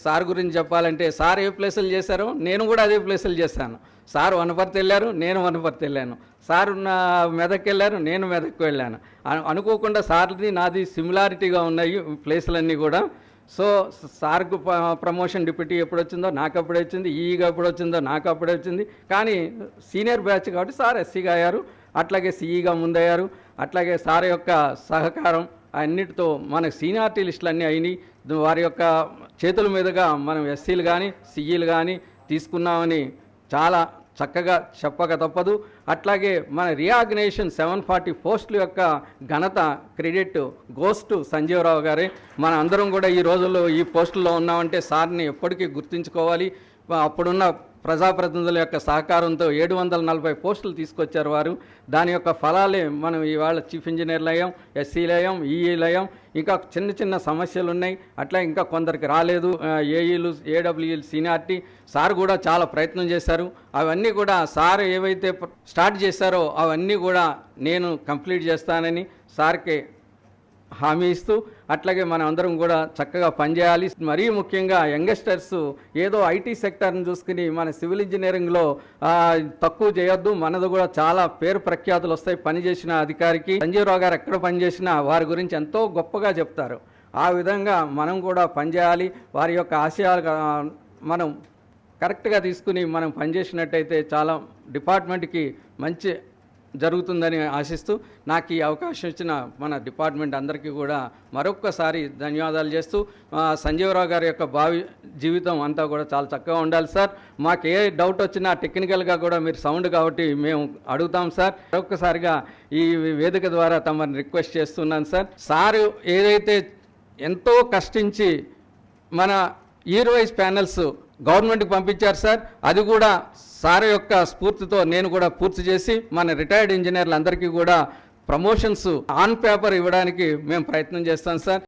Sir గురించి చెప్పాలంటే sir ఏ ప్లేసులు చేశారో నేను కూడా అదే ప్లేసులు చేశాను. సార్ వనపర్తి వెళ్ళారు నేను వనపర్తి వెళ్ళాను. సార్ నా వెళ్ళారు నేను మెదక్కు వెళ్ళాను. అనుకోకుండా సార్ది నాది సిమిలారిటీగా ఉన్నాయి ప్లేసులన్నీ కూడా. సో సార్కు ప్రమోషన్ డిప్యూటీ ఎప్పుడు వచ్చిందో నాకు అప్పుడే వచ్చింది ఈగా ఎప్పుడు వచ్చిందో నాకు అప్పుడే వచ్చింది. కానీ సీనియర్ బ్యాచ్ కాబట్టి సార్ ఎస్సీగా అయ్యారు. అట్లాగే సిఈగా ముందయ్యారు. అట్లాగే సార్ యొక్క సహకారం అన్నిటితో మన సీనియారిటీ లిస్టులు అన్నీ అయినాయి. వారి యొక్క చేతుల మీదుగా మనం ఎస్సీలు కానీ సిఈలు కానీ తీసుకున్నామని చాలా చక్కగా చెప్పక తప్పదు. అట్లాగే మన రియాగ్నేషన్ సెవెన్ ఫార్టీ పోస్టుల యొక్క ఘనత క్రెడిట్ గోస్ టు సంజీవరావు గారే. మన అందరం కూడా ఈ రోజుల్లో ఈ పోస్టుల్లో ఉన్నామంటే సార్ని ఎప్పటికీ గుర్తుంచుకోవాలి. అప్పుడున్న ప్రజాప్రతినిధుల యొక్క సహకారంతో ఏడు వందల నలభై పోస్టులు తీసుకొచ్చారు వారు. దాని యొక్క ఫలాలే మనం ఇవాళ చీఫ్ ఇంజనీర్లు అయ్యాం ఎస్సీలు అయ్యాం ఈఈలు అయ్యాం ఇంకా చిన్న చిన్న సమస్యలు ఉన్నాయి అట్లా ఇంకా కొందరికి రాలేదు. ఏఈలు ఏడబ్ల్యూఈలు సీనియారిటీ సార్ కూడా చాలా ప్రయత్నం చేశారు. అవన్నీ కూడా సార్ ఏవైతే స్టార్ట్ చేశారో అవన్నీ కూడా నేను కంప్లీట్ చేస్తానని సార్కి హామీ ఇస్తూ అట్లాగే మనం అందరం కూడా చక్కగా పనిచేయాలి. మరీ ముఖ్యంగా యంగ్స్టర్స్ ఏదో ఐటీ సెక్టర్ని చూసుకుని మన సివిల్ ఇంజనీరింగ్లో తక్కువ చేయొద్దు. మనది కూడా చాలా పేరు ప్రఖ్యాతులు వస్తాయి పనిచేసిన అధికారికి. సంజీవరావు గారు ఎక్కడ పనిచేసినా వారి గురించి ఎంతో గొప్పగా చెప్తారు. ఆ విధంగా మనం కూడా పనిచేయాలి. వారి యొక్క ఆశయాలు మనం కరెక్ట్గా తీసుకుని మనం పనిచేసినట్టయితే చాలా డిపార్ట్మెంట్కి మంచి జరుగుతుందని ఆశిస్తూ నాకు ఈ అవకాశం ఇచ్చిన మన డిపార్ట్మెంట్ అందరికీ కూడా మరొక్కసారి ధన్యవాదాలు చేస్తూ సంజీవరావు గారి యొక్క భావి జీవితం అంతా కూడా చాలా చక్కగా ఉండాలి సార్. మాకు ఏ డౌట్ వచ్చినా టెక్నికల్గా కూడా మీరు సౌండ్ కాబట్టి మేము అడుగుతాం సార్. మరొక్కసారిగా ఈ వేదిక ద్వారా తమని రిక్వెస్ట్ చేస్తున్నాను సార్. సారు ఏదైతే ఎంతో కష్టించి మన ఇయర్ ప్యానల్స్ గవర్నమెంట్కి పంపించారు సార్. అది కూడా సార్ యొక్క స్ఫూర్తితో నేను కూడా పూర్తి చేసి మన రిటైర్డ్ ఇంజనీర్లందరికీ కూడా ప్రమోషన్స్ ఆన్ పేపర్ ఇవ్వడానికి మేము ప్రయత్నం చేస్తాం సార్.